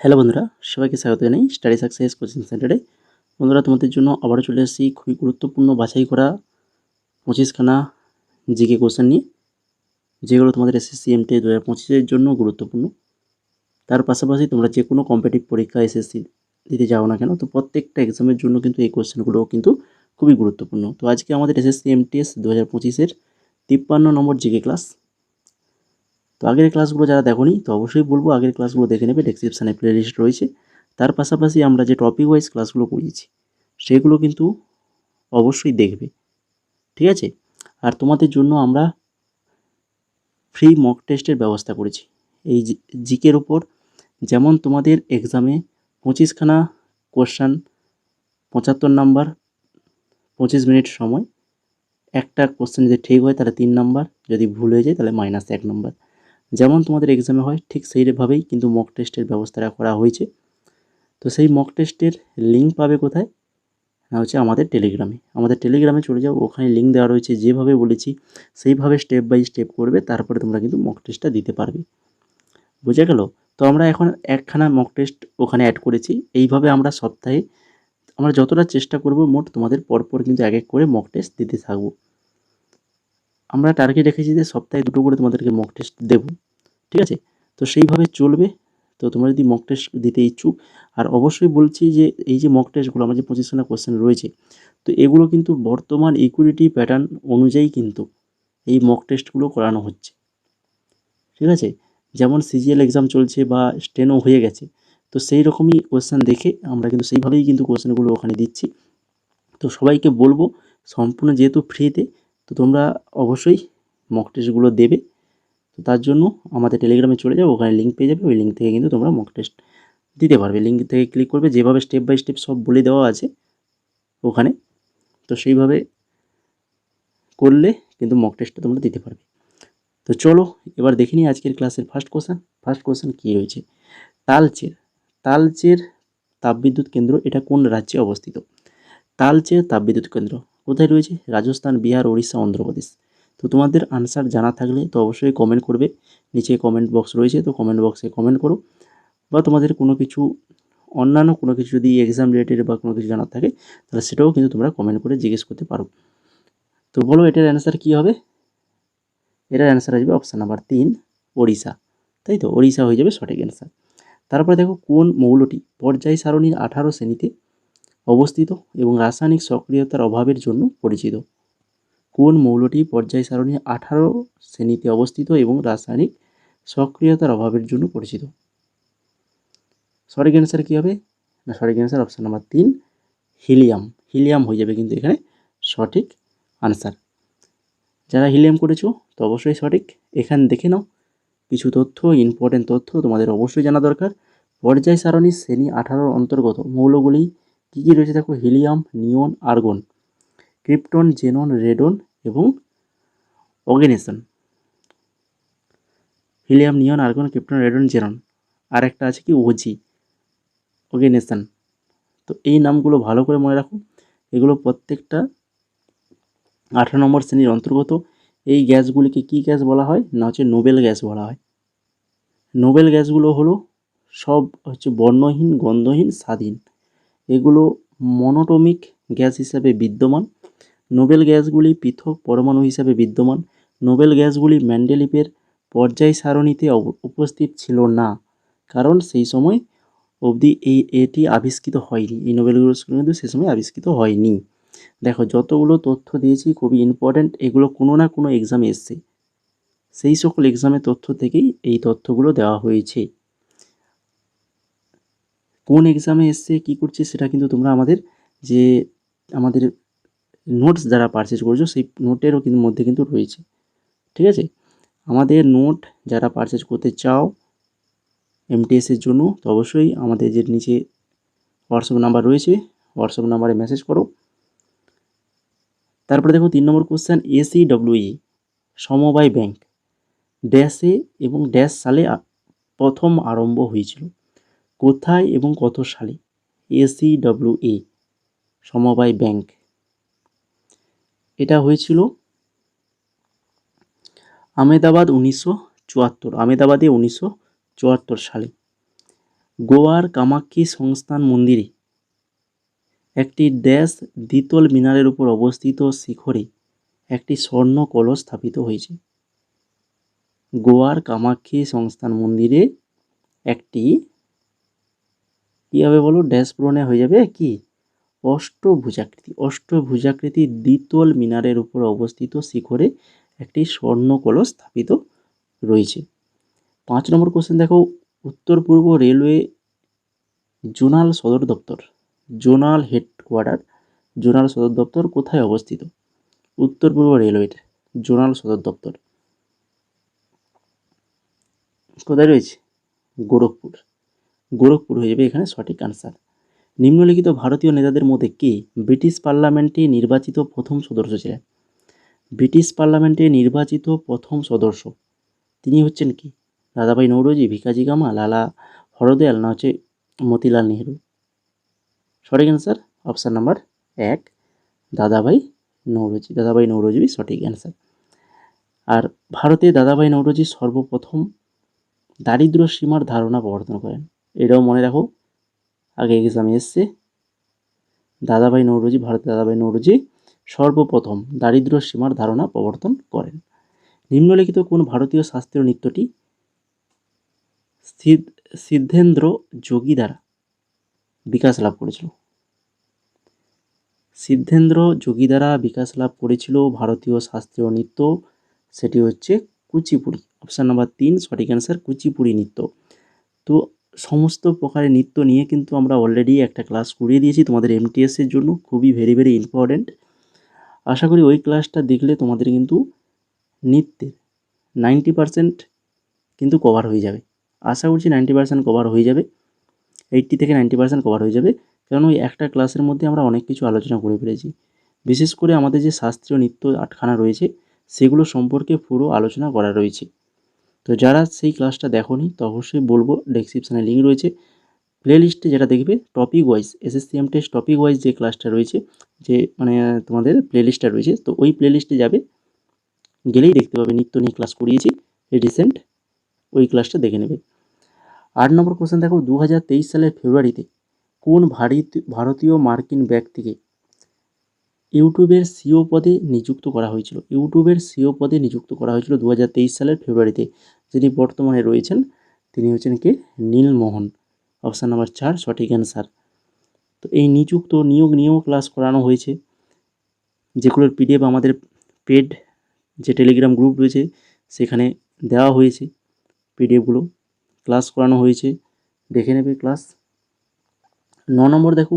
Hello বন্ধুরা, সবাইকে স্বাগত জানাই স্টাডি সাকসেস কোচিং সেন্টারে বন্ধুরা, তোমাদের জন্য আবারও চলে এসেছি খুবই গুরুত্বপূর্ণ বাছাই করা পঁচিশখানা জিকে কোশ্চেন নিয়ে, যেগুলো তোমাদের এসএসসি এমটি দু হাজার পঁচিশের জন্য গুরুত্বপূর্ণ। তার পাশাপাশি তোমরা যে কোনো কম্পিটিভ পরীক্ষা এসএসসি দিতে যাও না কেন, তো প্রত্যেকটা এক্সামের জন্য কিন্তু এই কোশ্চেনগুলোও কিন্তু খুবই গুরুত্বপূর্ণ। তো আজকে আমাদের এসএসসি এমটিএস দু হাজার পঁচিশের তিপ্পান্ন নম্বর জিকে ক্লাস তো আগের ক্লাসগুলো যারা দেখোনি, তো অবশ্যই বলব আগের ক্লাসগুলো দেখে নেবে ডেসক্রিপশানে প্লেলিস্ট রয়েছে। তার পাশাপাশি আমরা যে টপিক ওয়াইজ ক্লাসগুলো করিয়েছি সেগুলো কিন্তু অবশ্যই দেখবে। ঠিক আছে? আর তোমাদের জন্য আমরা ফ্রি মক টেস্টের ব্যবস্থা করেছি। এই জিকের ওপর যেমন তোমাদের এক্সামে পঁচিশখানা কোশ্চান পঁচাত্তর নাম্বার, পঁচিশ মিনিট সময়, একটা কোশ্চেন যদি ঠিক হয় তাহলে তিন নাম্বার, যদি ভুল হয়ে যায় তাহলে মাইনাস এক নাম্বার। যেমন তোমাদের এক্সামে হয়, ঠিক সেইভাবেই কিন্তু মক টেস্টের ব্যবস্থাটা করা হয়েছে। তো সেই মক টেস্টের লিঙ্ক পাবে কোথায়? না, হচ্ছে আমাদের টেলিগ্রামে আমাদের টেলিগ্রামে চলে যাও, ওখানে লিঙ্ক দেওয়া রয়েছে, যেভাবে বলেছি, সেইভাবে স্টেপ বাই স্টেপ করবে, তারপরে তোমরা কিন্তু মক টেস্টটা দিতে পারবে। বুঝে গেল? তো আমরা এখন একখানা মক টেস্ট ওখানে অ্যাড করেছি। এইভাবে আমরা সপ্তাহে, আমরা যতটা চেষ্টা করব, মোট তোমাদের পরপর কিন্তু এক এক করে মক টেস্ট দিতে থাকব। আমরা টার্গেট রেখেছি যে সপ্তাহে দুটো করে তোমাদেরকে মক টেস্ট দেবো, ঠিক আছে? তো সেইভাবে চলবে। তো তোমরা যদি মক টেস্ট দিতে ইচ্ছুক, আর অবশ্যই বলছি যে এই যে মক টেস্টগুলো আমার যে পঁচিশখানা কোশ্চেন রয়েছে, তো এগুলো কিন্তু বর্তমান ইকুইরিটি প্যাটার্ন অনুযায়ী কিন্তু এই মক টেস্টগুলো করানো হচ্ছে, ঠিক আছে? যেমন সিজিএল এক্সাম চলছে বা স্টেনও হয়ে গেছে, তো সেই রকমই কোশ্চেন দেখে আমরা কিন্তু সেইভাবেই কিন্তু কোশ্চেনগুলো ওখানে দিচ্ছি। তো সবাইকে বলব, সম্পূর্ণ যেহেতু ফ্রিতে তো তোমরা অবশ্যই মক টেস্টগুলো দেবে। তো তার জন্য আমাদের টেলিগ্রামে চলে যাও, ওখানে লিঙ্ক পেয়ে যাবে। ওই লিঙ্ক থেকে কিন্তু তোমরা মক টেস্ট দিতে পারবে। লিঙ্ক থেকে ক্লিক করবে, যেভাবে স্টেপ বাই স্টেপ সব বলে দেওয়া আছে ওখানে। তো সেইভাবে করলে কিন্তু মক টেস্টটা তোমরা দিতে পারবে। তো চলো, এবার দেখে নিই আজকের ক্লাসের ফার্স্ট কোশ্চেন ফার্স্ট কোশ্চেন কী রয়েছে? তালচের। তালচের তাপবিদ্যুৎ কেন্দ্র এটা কোন রাজ্যে অবস্থিত? তালচের তাপবিদ্যুৎ কেন্দ্র। কোথায় রয়েছে? রাজস্থান, বিহার, ওড়িশা, অন্ধ্রপ্রদেশ। তো তোমাদের আনসার জানা থাকলে তো অবশ্যই কমেন্ট করবে। নিচে কমেন্ট বক্স রয়েছে, তো কমেন্ট বক্সে কমেন্ট করো। বা তোমাদের কোনো কিছু অন্যান্য কোনো কিছু যদি এক্সাম রিলেটেড বা কোনো কিছু জানার থাকে, তাহলে সেটাও কিন্তু তোমরা কমেন্ট করে জিজ্ঞেস করতে পারো। তো বলো, এটার অ্যান্সার কী হবে? এটার অ্যান্সার আসবে অপশান নাম্বার তিন, ওড়িশা। তাই তো? ওড়িশা হয়ে যাবে সঠিক অ্যান্সার তারপরে দেখো, কোন মৌলটি পর্যায় সারণীর আঠারো শ্রেণীতে অবস্থিত এবং রাসায়নিক সক্রিয়তার অভাবের জন্য পরিচিত। কোন মৌলটি পর্যায় সারণী আঠারো শ্রেণীতে অবস্থিত এবং রাসায়নিক সক্রিয়তার অভাবের জন্য পরিচিত? সঠিক অ্যান্সার কী হবে? না, সঠিক অ্যান্সার অপশান নাম্বার তিন, হিলিয়াম। হিলিয়াম হয়ে যাবে কিন্তু এখানে সঠিক আনসার যারা হিলিয়াম করেছ, তো অবশ্যই সঠিক। এখানে দেখে নাও। কিছু তথ্য ইম্পর্টেন্ট তথ্য তোমাদের অবশ্যই জানা দরকার। পর্যায় সারণী শ্রেণি আঠারোর অন্তর্গত মৌলগুলি কী কী রয়েছে দেখো? Helium neon argon, krypton, xenon, radon এবং oganesson helium neon argon, krypton, radon, xenon. আর একটা আছে কি? ওজি অগেনেশন তো এই নামগুলো ভালো করে মনে রাখো। এগুলো প্রত্যেকটা আঠারো নম্বর শ্রেণির অন্তর্গত। এই গ্যাসগুলিকে কী গ্যাস বলা হয়? না হচ্ছে নোবেল গ্যাস বলা হয়। নোবেল গ্যাসগুলো হলো সব হচ্ছে বর্ণহীন, গন্ধহীন, স্বাধীন। এগুলো মনোটমিক গ্যাস হিসাবে বিদ্যমান। নোবেল গ্যাসগুলি পৃথক পরমাণু হিসাবে বিদ্যমান। নোবেল গ্যাসগুলি ম্যান্ডেলিপের পর্যায় সারণীতে উপস্থিত ছিল না। কারণ সেই সময় অবধি এই, এটি আবিষ্কৃত হয়নি। এই নোবেল গ্যাসগুলো কিন্তু সে সময় আবিষ্কৃত হয়নি। দেখো, যতগুলো তথ্য দিয়েছি, খুবই ইম্পর্ট্যান্ট এগুলো কোনো না কোনো এক্সামে এসছে। সেই সকল এক্সামের তথ্য থেকেই এই তথ্যগুলো দেওয়া হয়েছে। কোন এক্সামে এসছে, কী করছে, সেটা কিন্তু তোমরা আমাদের যে আমাদের নোটস যারা পারচেজ করছ, সেই নোটেরও কিন্তু মধ্যে কিন্তু রয়েছে। ঠিক আছে? আমাদের নোট যারা পারচেজ করতে চাও এমটিএসের জন্য, তো অবশ্যই আমাদের যে নিচে হোয়াটসঅ্যাপ নাম্বার রয়েছে হোয়াটসঅ্যাপ নাম্বারে মেসেজ করো। তারপরে দেখো, তিন নম্বর কোশ্চেন এসি ডব্লিউই সমবায় ব্যাংক। ড্যাশে এবং ড্যাশ সালে প্রথম আরম্ভ হয়েছিল। কোথায় এবং কত সালে? এসি ডব্লিউএ সমবায় ব্যাংক। এটা হয়েছিল আমেদাবাদ উনিশশো চুয়াত্তর আমেদাবাদে উনিশশো চুয়াত্তর সালে। গোয়ার কামাক্ষী সংস্থান মন্দিরে, একটি ড্যাশ দ্বিতল মিনারের উপর অবস্থিত শিখরে একটি স্বর্ণ কলস স্থাপিত হয়েছে। গোয়ার কামাক্ষী সংস্থান মন্দিরে একটি কী হবে বলো ড্যাশ পূরণে হয়ে যাবে কি? অষ্টভুজাকৃতি। অষ্টভুজাকৃতি দ্বিতল মিনারের উপর অবস্থিত শিখরে একটি স্বর্ণ কলস স্থাপিত রয়েছে। পাঁচ নম্বর কোশ্চেন দেখো। উত্তর পূর্ব রেলওয়ে জোনাল সদর দপ্তর। Zonal headquarter. জোনাল সদর দপ্তর কোথায় অবস্থিত? উত্তর পূর্ব রেলওয়ের জোনাল সদর দপ্তর। কোথায় রয়েছে? গোরখপুর। গোরখপুর হয়ে যাবে এখানে সঠিক আনসার নিম্নলিখিত ভারতীয় নেতাদের মধ্যে কে ব্রিটিশ পার্লামেন্টে নির্বাচিত প্রথম সদস্য ছিলেন? ব্রিটিশ পার্লামেন্টে নির্বাচিত প্রথম সদস্য তিনি হচ্ছেন কি? দাদাভাই নৌরোজি, ভিকাজি গামা, লালা হরদয়াল না হচ্ছে মতিলাল নেহরু? সঠিক অ্যান্সার অপশান নাম্বার এক, দাদাভাই নৌরোজি। দাদাভাই নৌরোজি সঠিক অ্যান্সার আর ভারতে দাদাভাই নৌরোজি সর্বপ্রথম দারিদ্র সীমার ধারণা প্রবর্তন করেন। এটাও মনে রাখো, আগে এক্সামে এসছে। দাদাভাই নৌরোজি ভারতে দাদাভাই নৌরোজি সর্বপ্রথম দারিদ্র সীমার ধারণা প্রবর্তন করেন। নিম্নলিখিত কোন ভারতীয় শাস্ত্রীয় নৃত্যটি সিদ- সিদ্ধেন্দ্র যোগী দ্বারা বিকাশ লাভ করেছিল? সিদ্ধেন্দ্র যোগী দ্বারা বিকাশ লাভ করেছিল ভারতীয় শাস্ত্রীয় নৃত্য, সেটি হচ্ছে কুচিপুড়ি। অপশান নাম্বার তিন, সঠিক অ্যান্সার কুচিপুড়ি নৃত্য। তো সমস্ত প্রকারের নৃত্য নিয়ে কিন্তু আমরা অলরেডি একটা ক্লাস করিয়ে দিয়েছি তোমাদের এমটিএসের জন্য। খুবই ভেরি ভেরি ইম্পর্ট্যান্ট আশা করি ওই ক্লাসটা দেখলে তোমাদের কিন্তু নৃত্যের নাইনটি পারসেন্ট কিন্তু কভার হয়ে যাবে। আশা করছি নাইনটি পারসেন্ট কভার হয়ে যাবে। এইটটি থেকে নাইনটি পারসেন্ট কভার হয়ে যাবে। কারণ ওই একটা ক্লাসের মধ্যে আমরা অনেক কিছু আলোচনা করে ফেলেছি। বিশেষ করে আমাদের যে শাস্ত্রীয় নৃত্য আটখানা রয়েছে, সেগুলো সম্পর্কে পুরো আলোচনা করা রয়েছে। তো যারা সেই ক্লাসটা দেখোনি, তো অবশ্যই বলব ডেসক্রিপশানে লিঙ্ক রয়েছে। প্লে লিস্টে যেটা দেখবে topic wise SSCM test topic wise যে ক্লাসটা রয়েছে, যে মানে তোমাদের প্লে লিস্টটা রয়েছে, তো ওই প্লে লিস্টে যাবে, গেলেই দেখতে পাবে, নিত্য নিয়ে ক্লাস করিয়েছি রিসেন্ট ওই ক্লাসটা দেখে নেবে। আট নম্বর কোশ্চেন দেখো দু হাজার তেইশ সালের ফেব্রুয়ারিতে, কোন ভারতীয় মার্কিন ব্যক্তিকে ইউটিউবের সিও পদে নিযুক্ত করা হয়েছিল। ইউটিউবের সিও পদে নিযুক্ত করা হয়েছিল দু হাজার তেইশ সালের ফেব্রুয়ারিতে। যিনি বর্তমানে রয়েছেন, তিনি হচ্ছেন কে? নীলমোহন। অপশান নাম্বার চার, সঠিক অ্যান্সার। তো এই নিযুক্ত নিয়োগ নিয়েও ক্লাস করানো হয়েছে। যেগুলোর পিডিএফ আমাদের পেড যে টেলিগ্রাম গ্রুপ রয়েছে, সেখানে দেওয়া হয়েছে পিডিএফগুলো। ক্লাস করানো হয়েছে। দেখে নেবে ক্লাস। ন নম্বর দেখো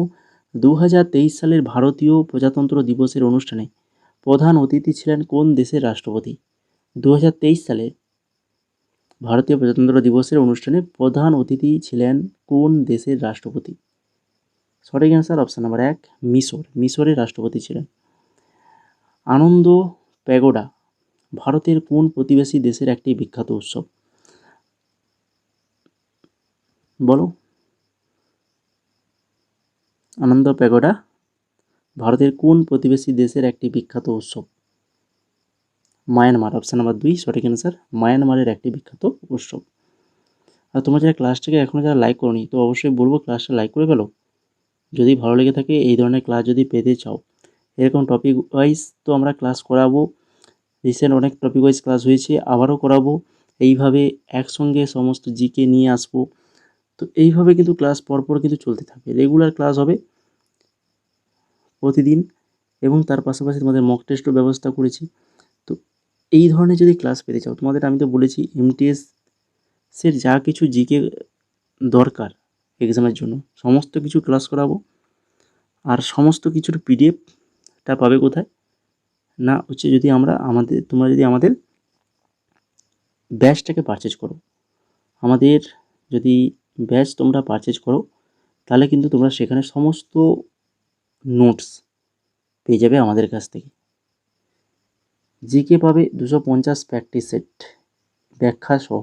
দু হাজার তেইশ সালের ভারতীয় প্রজাতন্ত্র দিবসের অনুষ্ঠানে প্রধান অতিথি ছিলেন কোন দেশের রাষ্ট্রপতি? দু হাজার তেইশ সালে ভারতীয় প্রজাতন্ত্র দিবসের অনুষ্ঠানে প্রধান অতিথি ছিলেন কোন দেশের রাষ্ট্রপতি? সঠিক অ্যান্সার অপশান নাম্বার এক, মিশর। মিশরের রাষ্ট্রপতি ছিলেন। আনন্দ প্যাগোডা ভারতের কোন প্রতিবেশী দেশের একটি বিখ্যাত উৎসব? বলো। আনন্দ প্যাগোডা, ভারতের কোন প্রতিবেশী দেশের একটি বিখ্যাত উৎসব? মায়ানমার অপশান নাম্বার দুই, সঠিক অ্যান্সার মায়ানমারের একটি বিখ্যাত উৎসব। আর তোমরা যারা ক্লাসটাকে এখনও যারা লাইক করোনি, তো অবশ্যই বলব ক্লাসটা লাইক করে ফেলো। যদি ভালো লেগে থাকে, এই ধরনের ক্লাস যদি পেতে চাও। এরকম টপিক ওয়াইজ তো আমরা ক্লাস করাবো। রিসেন্ট অনেক টপিক ওয়াইজ ক্লাস হয়েছে, আবারও করাবো। এইভাবে একসঙ্গে সমস্ত জিকে নিয়ে আসব। তো এইভাবে কিন্তু ক্লাস পরপর কিন্তু চলতে থাকবে রেগুলার ক্লাস হবে প্রতিদিন এবং তার পাশাপাশি তোমাদের মক টেস্টও ব্যবস্থা করেছি। তো এই ধরনের যদি ক্লাস পেতে চাও, তোমাদের আমি তো বলেছি এমটিএস এর যা কিছু জিকে দরকার এক্সামের জন্য, সমস্ত কিছু ক্লাস করাবো। আর সমস্ত কিছুর পিডিএফটা পাবে কোথায়? না, হচ্ছে যদি আমরা আমাদের, তোমরা যদি আমাদের ব্যাচটাকে পারচেজ করো, আমাদের যদি ব্যাচ তোমরা পারচেজ করো। তাহলে কিন্তু তোমরা সেখানে সমস্ত নোটস পেয়ে যাবে আমাদের কাছ থেকে। জিকে পাবে দুশো পঞ্চাশ প্র্যাকটিস সেট ব্যাখ্যা সহ,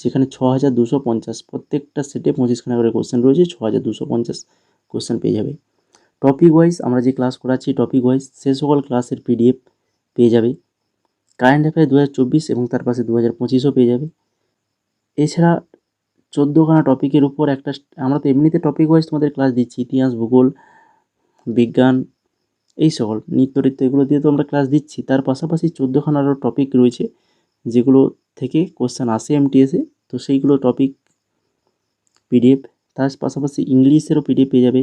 যেখানে ছ হাজার দুশো পঞ্চাশ, প্রত্যেকটা সেটে পঁচিশখানা করে কোশ্চেন রয়েছে ছ হাজার দুশো পঞ্চাশ কোশ্চেন পেয়ে যাবে। টপিক ওয়াইজ আমরা যে ক্লাস করাচ্ছি টপিক ওয়াইজ সে সকল ক্লাসের পিডিএফ পেয়ে যাবে। কারেন্ট অ্যাফেয়ার দু হাজার চব্বিশ এবং তার পাশে দু হাজার পঁচিশও পেয়ে যাবে। এছাড়া চোদ্দোখানা টপিকের উপর একটা আমরা তো এমনিতে টপিক ওয়াইজ তোমাদের ক্লাস দিচ্ছি, ইতিহাস, ভূগোল, বিজ্ঞান, এই সকল, নৃত্য নৃত্য এগুলো দিয়ে তো আমরা ক্লাস দিচ্ছি। তার পাশাপাশি চোদ্দোখানা আরও টপিক রয়েছে, যেগুলো থেকে কোশ্চেন আসে এমটিএসে তো সেইগুলো টপিক পিডিএফ তার পাশাপাশি ইংলিশেরও পিডিএফ পেয়ে যাবে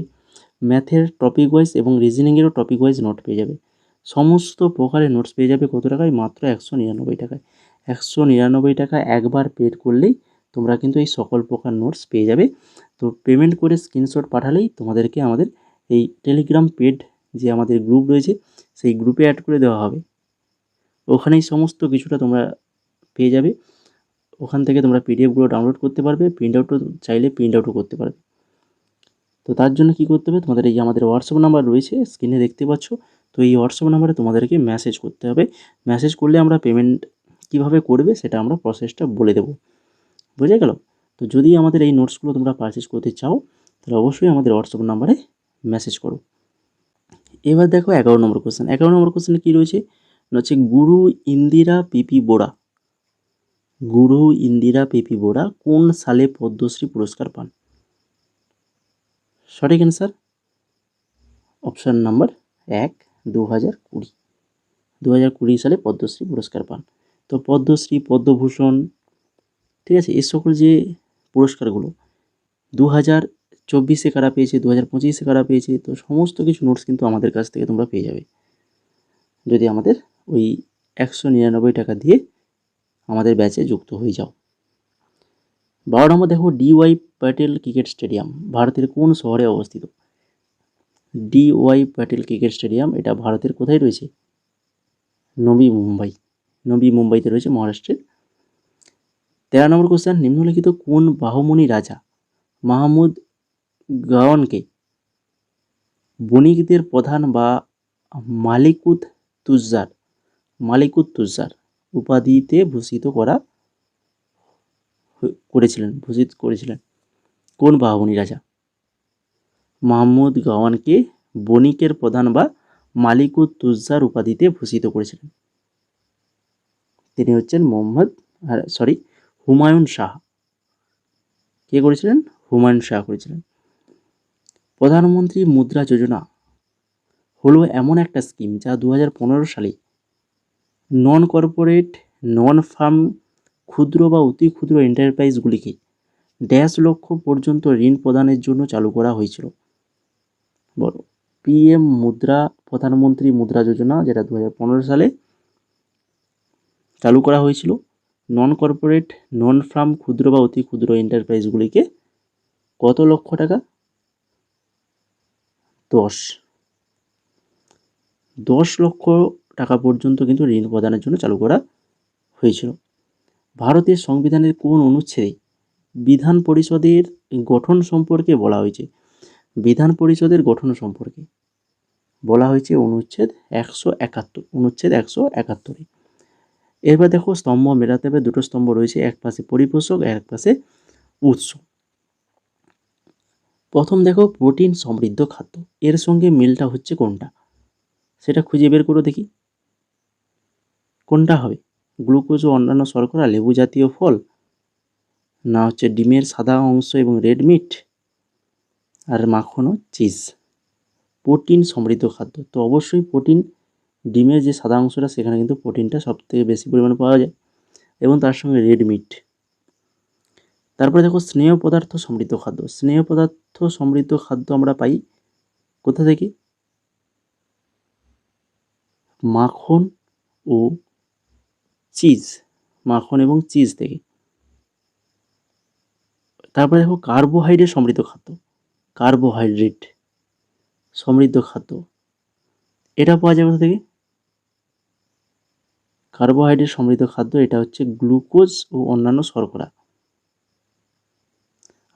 ম্যাথের টপিক ওয়াইজ এবং রিজনিংয়েরও টপিক ওয়াইজ নোট পেয়ে যাবে। সমস্ত প্রকারের নোটস পেয়ে যাবে কত টাকায়? মাত্র একশো নিরানব্বই টাকায়। একশো নিরানব্বই টাকা একবার পেড করলেই তোমরা কিন্তু এই সকল প্রকার নোটস পেয়ে যাবে। তো পেমেন্ট করে স্ক্রিনশট পাঠালেই তোমাদেরকে আমাদের এই টেলিগ্রাম পেড যে আমাদের গ্রুপ রয়েছে, সেই গ্রুপে অ্যাড করে দেওয়া হবে। ওখানেই সমস্ত কিছুটা তোমরা পেয়ে যাবে। ওখান থেকে তোমরা পিডিএফগুলো ডাউনলোড করতে পারবে প্রিন্ট আউটও চাইলে প্রিন্ট আউটও করতে পারবে। তো তার জন্য কী করতে হবে? তোমাদের এই আমাদের হোয়াটসঅ্যাপ নাম্বার রয়েছে স্ক্রিনে দেখতে পাচ্ছ, তো এই হোয়াটসঅ্যাপ নাম্বারে তোমাদেরকে মেসেজ করতে হবে। মেসেজ করলে আমরা পেমেন্ট কীভাবে করবে, সেটা আমরা প্রসেসটা বলে দেবো। বুঝে গেল? তো যদি আমাদের এই নোটসগুলো তোমরা পারচেস করতে চাও, তাহলে অবশ্যই আমাদের হোয়াটসঅ্যাপ নাম্বারে মেসেজ করো। এবার দেখো এগারো নম্বর কোশ্চেন এগারো নম্বর কোশ্চেনে কী রয়েছে? হচ্ছে গুরু ইন্দিরা পিপি বোরা গুরু ইন্দিরা পিপি বোরা কোন সালে পদ্মশ্রী পুরস্কার পান? সঠিক অ্যান্সার অপশান নাম্বার এক দু হাজার কুড়ি। দু হাজার কুড়ি সালে পদ্মশ্রী পুরস্কার পান। তো পদ্মশ্রী, পদ্মভূষণ ঠিক আছে? এই সকল যে পুরস্কারগুলো দু হাজার চব্বিশে কারা পেয়েছে দু হাজার পঁচিশে কারা পেয়েছে, তো সমস্ত কিছু নোটস কিন্তু আমাদের কাছ থেকে তোমরা পেয়ে যাবে। যদি আমাদের ওই একশো নিরানব্বই টাকা দিয়ে আমাদের ব্যাচে যুক্ত হয়ে যাও। বারো নম্বর দেখো ডিওয়াই প্যাটেল ক্রিকেট স্টেডিয়াম, ভারতের কোন শহরে অবস্থিত? ডিওয়াই প্যাটেল ক্রিকেট স্টেডিয়াম, এটা ভারতের কোথায় রয়েছে? নবী মুম্বাই। নবী মুম্বাইতে রয়েছে মহারাষ্ট্রের তেরো নম্বর কোশ্চেন নিম্নলিখিত কোন বাহমনি রাজা মাহমুদ গাওয়ানকে বণিকদের প্রধান বা মালিকুত তুজ্জার মালিকুত তুজ্জার উপাধিতে ভূষিত করা করেছিলেন, ভূষিত করেছিলেন। কোন বাহমনি রাজা? মাহমুদ গাওয়ানকে বণিকের প্রধান বা মালিকুত তুজ্জার উপাধিতে ভূষিত করেছিলেন। তিনি হচ্ছেন মোহাম্মদ সরি হুমায়ুন শাহ। কে করেছিলেন? হুমায়ুন শাহ করেছিলেন। প্রধানমন্ত্রী মুদ্রা যোজনা হলো এমন একটা স্কিম যা দু হাজার পনেরো সালে নন কর্পোরেট নন ফার্ম ক্ষুদ্র বা অতি ক্ষুদ্র এন্টারপ্রাইজগুলিকে ড্যাশ লক্ষ পর্যন্ত ঋণ প্রদানের জন্য চালু করা হয়েছিল। বলো পিএম মুদ্রা, প্রধানমন্ত্রী মুদ্রা যোজনা যেটা দু হাজার পনেরো সালে চালু করা হয়েছিল নন কর্পোরেট নন ফার্ম ক্ষুদ্র বা অতি ক্ষুদ্র এন্টারপ্রাইজগুলিকে কত লক্ষ টাকা? দশ। দশ লক্ষ টাকা পর্যন্ত কিন্তু ঋণ প্রদানের জন্য চালু করা হয়েছিল। ভারতের সংবিধানের কোন অনুচ্ছেদে বিধান পরিষদের গঠন সম্পর্কে বলা হয়েছে? বিধান পরিষদের গঠন সম্পর্কে বলা হয়েছে অনুচ্ছেদ একশো একাত্তর, অনুচ্ছেদ একশো একাত্তরে। এবার দেখো স্তম্ভ মেলাতে হবে, দুটো স্তম্ভ রয়েছে, এক পাশে পরিপোষক এক পাশে উৎস। প্রথম দেখো প্রোটিন সমৃদ্ধ খাদ্য, এর সঙ্গে মিলটা হচ্ছে কোনটা? সেটা খুঁজে বের করে দেখি। কোনটা হবে? গ্লুকোজ ও অন্যান্য শর্করা, লেবু জাতীয় ফল, না হচ্ছে ডিমের সাদা অংশ এবং রেড মিট, আর মাখন চিজ। প্রোটিন সমৃদ্ধ খাদ্য, তো অবশ্যই প্রোটিন ডিমের যে সাদা অংশটা সেখানে কিন্তু প্রোটিনটা সব থেকে বেশি পরিমাণে পাওয়া যায় এবং তার সঙ্গে রেড মিট তারপরে দেখো স্নেহ পদার্থ সমৃদ্ধ খাদ্য। স্নেহ পদার্থ সমৃদ্ধ খাদ্য আমরা পাই কোথা থেকে? মাখন ও চিজ মাখন এবং চিজ থেকে। তারপরে দেখো কার্বোহাইড্রেট সমৃদ্ধ খাদ্য। কার্বোহাইড্রেট সমৃদ্ধ খাদ্য। এটা পাওয়া যাবে কোথা থেকে? কার্বোহাইড্রেট সমৃদ্ধ খাদ্য, এটা হচ্ছে গ্লুকোজ ও অন্যান্য শর্করা।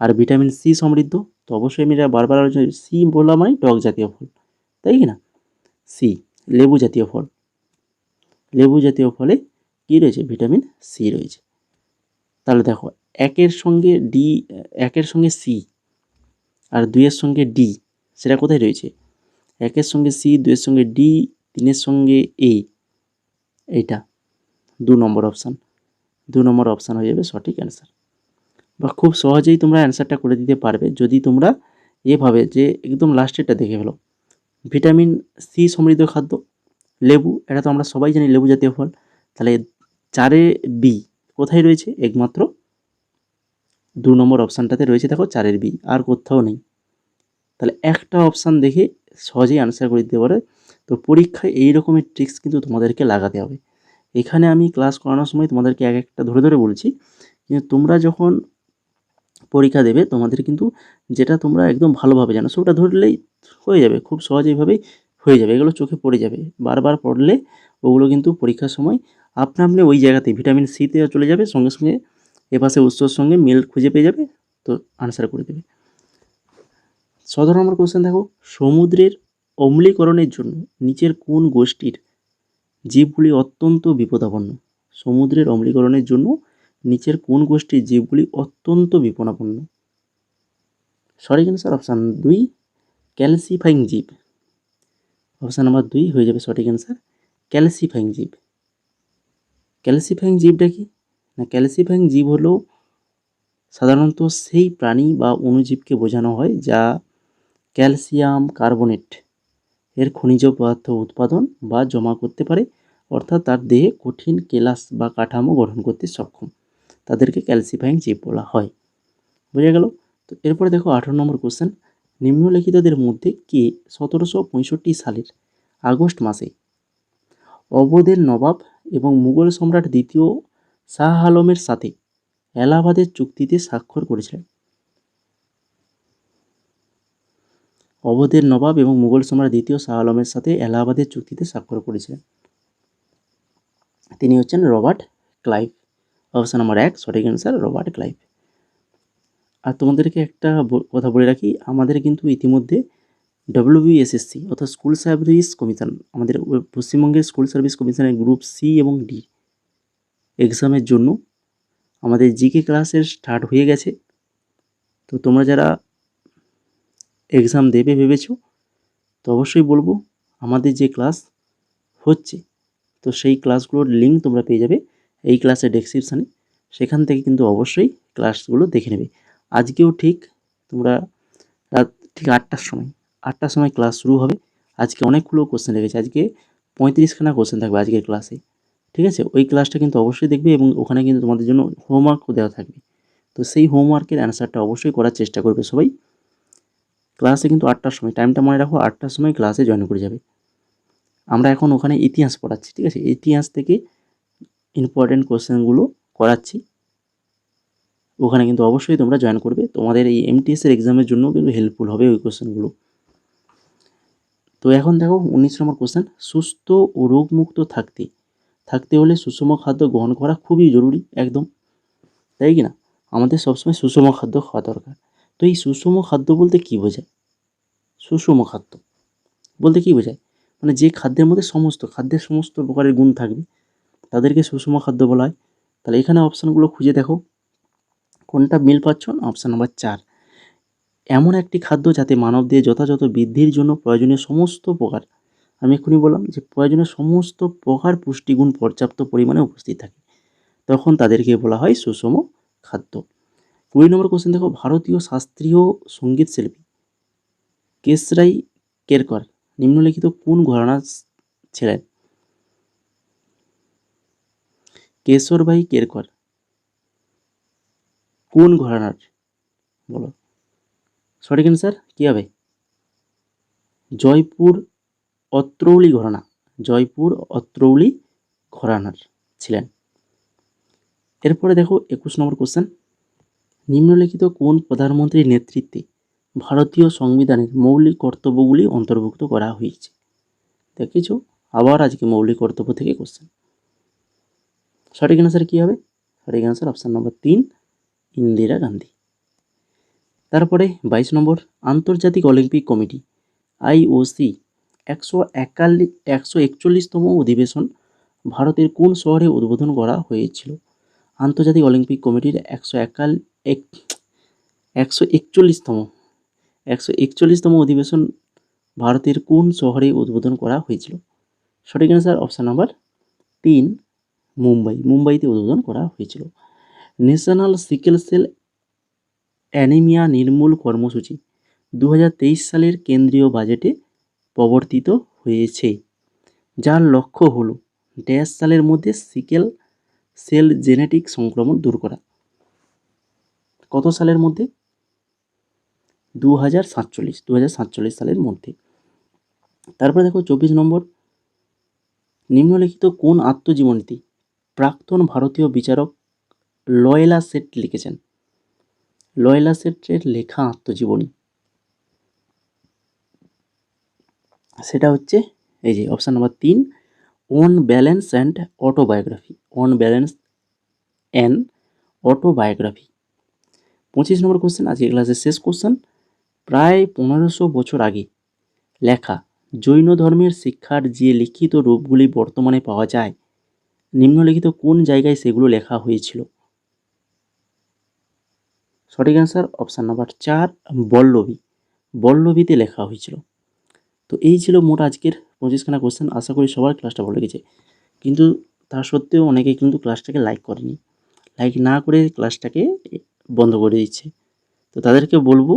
আর ভিটামিন সি সমৃদ্ধ, তো অবশ্যই আমি এটা বারবার আলোচনা সি বলা মানে টক জাতীয় ফল, তাই কি না? সি, লেবু জাতীয় ফল। লেবু জাতীয় ফলে কী রয়েছে? ভিটামিন সি রয়েছে। তাহলে দেখো, একের সঙ্গে ডি, একের সঙ্গে সি আর দুইয়ের সঙ্গে ডি, সেটা কোথায় রয়েছে? একের সঙ্গে সি, দুইয়ের সঙ্গে ডি, তিনের সঙ্গে এ। এইটা। দু নম্বর অপশান দু নম্বর অপশান হয়ে যাবে সঠিক অ্যান্সার বা খুব সহজেই তোমরা অ্যান্সারটা করে দিতে পারবে যদি তোমরা এভাবে যে একদম লাস্টেরটা দেখে ফেলো। ভিটামিন সি সমৃদ্ধ খাদ্য, লেবু, এটা তো আমরা সবাই জানি লেবু জাতীয় ফল। তাহলে চারে বি কোথায় রয়েছে? একমাত্র দু নম্বর অপশানটাতে রয়েছে দেখো চারের বি আর কোথাও নেই। তাহলে একটা অপশান দেখে সহজেই আনসার করে দিতে পারে। তো পরীক্ষায় এই রকমের ট্রিক্স কিন্তু তোমাদেরকে লাগাতে হবে। এখানে আমি ক্লাস করানোর সময় তোমাদেরকে এক একটা ধরে ধরে বলছি কিন্তু তোমরা যখন পরীক্ষা দেবে, তোমাদের কিন্তু যেটা তোমরা একদম ভালোভাবে জানো, সেটা ধরলেই হয়ে যাবে, খুব সহজেইভাবেই হয়ে যাবে, এগুলো চোখে পড়ে যাবে। বারবার পড়লে ওগুলো কিন্তু পরীক্ষার সময় আপনা আপনি ওই জায়গাতে ভিটামিন সিতে চলে যাবে, সঙ্গে সঙ্গে এপাশে উৎসর সঙ্গে মিল খুঁজে পেয়ে যাবে, তো আনসার করে দেবে। সতেরো নম্বর কোশ্চেন দেখো, সমুদ্রের অম্লীকরণের জন্য নিচের কোন গোষ্ঠীর জীবগুলি অত্যন্ত বিপদাপন্ন। সমুদ্রের অম্লীকরণের জন্য নিচের কোন গোষ্ঠীর জীবগুলি অত্যন্ত বিপদাপন্ন। সঠিক অ্যান্সার অপশান দুই ক্যালসিফাইং জীব। অপশান নাম্বার দুই হয়ে যাবে সঠিক অ্যান্সার ক্যালসিফাইং জীব। ক্যালসিফাইং জীবটা কি? না ক্যালসিফাইং জীব হলো সাধারণত সেই প্রাণী বা অণুজীবকে বোঝানো হয় যা ক্যালসিয়াম কার্বনেট এর খনিজ পদার্থ উৎপাদন বা জমা করতে পারে, অর্থাৎ তার দেহে কঠিন কেলাস বা কাঠামো গঠন করতে সক্ষম। তাদেরকে ক্যালসিফাইং জীব বলা হয়। বোঝা গেল? তো এরপরে দেখো আঠারো নম্বর কোশ্চেন নিম্নলিখিতদের মধ্যে কে সতেরোশো পঁয়ষট্টি সালের আগস্ট মাসে অবধের নবাব এবং মুঘল সম্রাট দ্বিতীয় শাহ আলমের সাথে এলাহাবাদের চুক্তিতে স্বাক্ষর করেছিলেন? অবধের নবাব এবং মুঘল সম্রাট দ্বিতীয় শাহ আলমের সাথে এলাহাবাদের চুক্তিতে স্বাক্ষর করেছিলেন। তিনি হচ্ছেন রবার্ট ক্লাইভ। অপশান নম্বর এক, সঠিক অ্যান্সার রবার্ট ক্লাইভ। আর তোমাদেরকে একটা কথা বলে রাখি, আমাদের কিন্তু ইতিমধ্যে ডব্লিউবিএসএসসি অর্থাৎ স্কুল সার্ভিস কমিশন আমাদের পশ্চিমবঙ্গের স্কুল সার্ভিস কমিশনের গ্রুপ সি এবং ডি এক্সামের জন্য আমাদের জিকে ক্লাসের স্টার্ট হয়ে গেছে। তো তোমরা যারা এক্সাম দেবে ভেবেছো? তো অবশ্যই বলব, আমাদের যে ক্লাস হচ্ছে, তো সেই ক্লাসগুলোর লিঙ্ক তোমরা পেয়ে যাবে এই ক্লাসের ডেসক্রিপশানে সেখান থেকে কিন্তু অবশ্যই ক্লাসগুলো দেখে নেবে। আজকেও ঠিক তোমরা রাত, ঠিক আটটার সময় আটটার সময় ক্লাস শুরু হবে। আজকে অনেকগুলো কোশ্চেন রেখেছে। আজকে পঁয়ত্রিশখানা কোশ্চেন থাকবে আজকের ক্লাসে ঠিক আছে? ওই ক্লাসটা কিন্তু অবশ্যই দেখবে এবং ওখানে কিন্তু তোমাদের জন্য হোমওয়ার্কও দেওয়া থাকবে। তো সেই হোমওয়ার্কের অ্যান্সারটা অবশ্যই করার চেষ্টা করবে সবাই। ক্লাসে কিন্তু আটটার সময় টাইমটা মনে রাখো, আটটার সময় ক্লাসে জয়েন করে যাবে। আমরা এখন ওখানে ইতিহাস পড়াচ্ছি, ঠিক আছে? ইতিহাস থেকে ইম্পর্টেন্ট কোশ্চেনগুলো করাচ্ছি। ওখানে কিন্তু অবশ্যই তোমরা জয়েন করবে। তোমাদের এই এমটিএস এর এক্সামের জন্য কিন্তু হেল্পফুল হবে ওই কোশ্চেনগুলো তো এখন দেখো, উনিশ নম্বর কোশ্চেন সুস্থ ও রোগমুক্ত থাকতে। থাকতে হলে সুষম খাদ্য গ্রহণ করা খুবই জরুরি, একদম। তাই কি না? আমাদের সবসময় সুষম খাদ্য খাওয়া দরকার। তো এই সুষম খাদ্য বলতে কী বোঝায়? সুষম খাদ্য বলতে কী বোঝায়? মানে যে খাদ্যের মধ্যে সমস্ত, খাদ্যের সমস্ত প্রকারের গুণ থাকবে, তাদেরকে সুষম খাদ্য বলা হয়। তাহলে এখানে অপশানগুলো খুঁজে দেখো। কোনটা মিল পাচ্ছ? অপশান নাম্বার চার। এমন একটি খাদ্য যাতে মানবদের যথাযথ বৃদ্ধির জন্য প্রয়োজনীয় সমস্ত প্রকার আমি এক্ষুনি বললাম যে প্রয়োজনীয় সমস্ত প্রকার পুষ্টিগুণ পর্যাপ্ত পরিমাণে উপস্থিত থাকে, তখন তাদেরকে বলা হয় সুষম খাদ্য। কুড়ি নম্বর কোশ্চেন দেখো, ভারতীয় শাস্ত্রীয় সংগীত শিল্পী কেশরাই কেরকর। নিম্নলিখিত কোন ঘরানা ছিলেন? কেশরভাই কেরকর। কোন ঘরানার? বলো। সঠিক অ্যান্সার কী হবে? জয়পুর অত্রৌলি ঘরানা। জয়পুর অত্রৌলি ঘরানার ছিলেন। এরপরে দেখো একুশ নম্বর কোশ্চেন নিম্নলিখিত কোন প্রধানমন্ত্রীর নেতৃত্বে ভারতীয় সংবিধানের মৌলিক কর্তব্যগুলি অন্তর্ভুক্ত করা হয়েছে? দেখেছ? আবার আজকে মৌলিক কর্তব্য থেকে কোশ্চেন সঠিক অ্যান্সার কী হবে? সঠিক অ্যান্সার অপশান নম্বর তিন, ইন্দিরা গান্ধী। তারপরে বাইশ নম্বর, আন্তর্জাতিক অলিম্পিক কমিটি আইওসি একশো একাল্লি, একশো একচল্লিশতম অধিবেশন ভারতের কোন শহরে উদ্বোধন করা হয়েছিল? আন্তর্জাতিক অলিম্পিক কমিটির একশো একাল এক, একশো একচল্লিশতম একশো একচল্লিশতম অধিবেশন ভারতের কোন শহরে উদ্বোধন করা হয়েছিল? সঠিক অ্যান্সার অপশান নাম্বার তিন, মুম্বাই। মুম্বাইতে উদ্বোধন করা হয়েছিল। ন্যাশনাল সিকেল সেল অ্যানিমিয়া নির্মূল কর্মসূচি দু হাজার তেইশ সালের কেন্দ্রীয় বাজেটে প্রবর্তিত হয়েছে। যার লক্ষ্য হলো ড্যাশ সালের মধ্যে সিকেল সেল জেনেটিক সংক্রমণ দূর করা। কত সালের মধ্যে? দু হাজার সাতচল্লিশ দু হাজার সাতচল্লিশ সালের মধ্যে। তারপরে দেখো চব্বিশ নম্বর। নিম্নলিখিত কোন আত্মজীবনীতি প্রাক্তন ভারতীয় বিচারক লয়লা সেট লিখেছেন? লয়লা সেটের লেখা আত্মজীবনী। সেটা হচ্ছে এই যে অপশান নাম্বার তিন on balance and autobiography on balance and autobiography পঁচিশ নম্বর কোশ্চেন আজকে ক্লাসের শেষ কোশ্চেন প্রায় পনেরোশো বছর আগে লেখা, জৈন ধর্মের শিক্ষার যে লিখিত রূপগুলি বর্তমানে পাওয়া যায়, নিম্নলিখিত কোন জায়গায় সেগুলো লেখা হয়েছিল? সঠিক অ্যান্সার অপশান নাম্বার চার, বল্লভী। বল্লভীতে লেখা হয়েছিল। তো এই ছিল মোট আজকের পঁচিশখানা কোশ্চেন আশা করি সবার ক্লাসটা ভালো লেগেছে। কিন্তু তা সত্ত্বেও অনেকে কিন্তু ক্লাসটাকে লাইক করেনি। লাইক না করে ক্লাসটাকে বন্ধ করে দিচ্ছে। তো তাদেরকে বলব,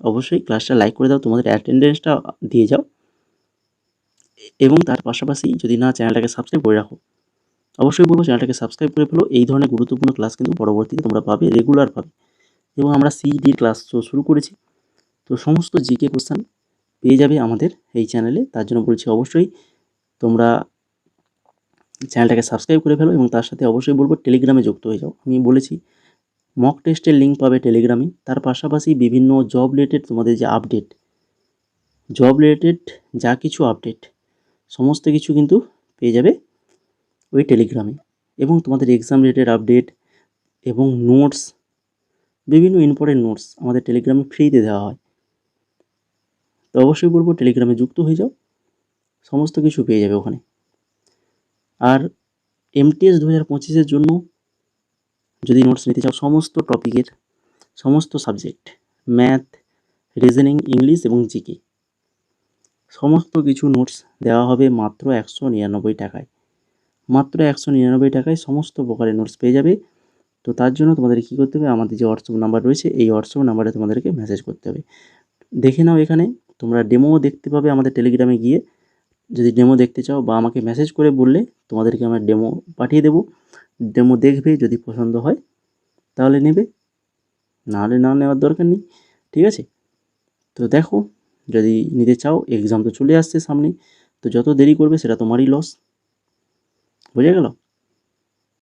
অবশ্যই ক্লাসটা লাইক করে দাও, তোমাদের অ্যাটেন্ডেন্সটা দিয়ে যাও। এবং তার পাশাপাশি যদি না চ্যানেলটাকে সাবস্ক্রাইব করে রাখো, অবশ্যই বলব চ্যানেলটাকে সাবস্ক্রাইব করে ফেলো। এই ধরনের গুরুত্বপূর্ণ ক্লাস কিন্তু পরবর্তীতে তোমরা পাবে রেগুলার পাবে। এবং আমরা সিডির ক্লাস শুরু করেছি। তো সমস্ত জিকে কোশ্চেন পেয়ে যাবে আমাদের এই চ্যানেলে। তার জন্য বলছি অবশ্যই তোমরা চ্যানেলটাকে সাবস্ক্রাইব করে ফেলো এবং তার সাথে অবশ্যই বলব টেলিগ্রামে যুক্ত হয়ে যাও। আমি বলেছি মক টেস্টের লিঙ্ক পাবে টেলিগ্রামে তার পাশাপাশি বিভিন্ন জব রিলেটেড তোমাদের যে আপডেট জব রিলেটেড যা কিছু আপডেট সমস্ত কিছু কিন্তু পেয়ে যাবে ওই টেলিগ্রামে এবং তোমাদের এক্সাম রিলেটেড আপডেট এবং নোটস বিভিন্ন ইম্পর্টেন্ট নোটস আমাদের টেলিগ্রামে ফ্রিতে দেওয়া হয়। তো অবশ্যই বলব টেলিগ্রামে যুক্ত হয়ে যাও। সমস্ত কিছু পেয়ে যাবে ওখানে। আর এমটিএস দু হাজার পঁচিশের জন্য যদি নোটস নিতে চাও, সমস্ত টপিকের সমস্ত সাবজেক্ট ম্যাথ রিজনিং ইংলিশ এবং জিকে সমস্ত কিছু নোটস দেওয়া হবে মাত্র একশো নিরানব্বই টাকায়। মাত্র একশো নিরানব্বই টাকায় সমস্ত প্রকারের নোটস পেয়ে যাবে। তো তার জন্য তোমাদের কী করতে হবে? আমাদের যে হোয়াটসঅ্যাপ নাম্বার রয়েছে, এই হোয়াটসঅ্যাপ নাম্বারে তোমাদেরকে মেসেজ করতে হবে। দেখে নাও এখানে তোমরা ডেমো দেখতে পাবে আমাদের টেলিগ্রামে গিয়ে। যদি ডেমো দেখতে চাও বা আমাকে মেসেজ করে বললে, তোমাদেরকে আমরা ডেমো পাঠিয়ে দেবো। ডেমো দেখবে যদি পছন্দ হয়, তাহলে নেবে। নাহলে না নেওয়ার দরকার নেই, ঠিক আছে? তো দেখো, যদি নিতে চাও এক্সাম তো চলে আসছে সামনে। তো যত দেরি করবে, সেটা তোমারই লস বোঝা গেল?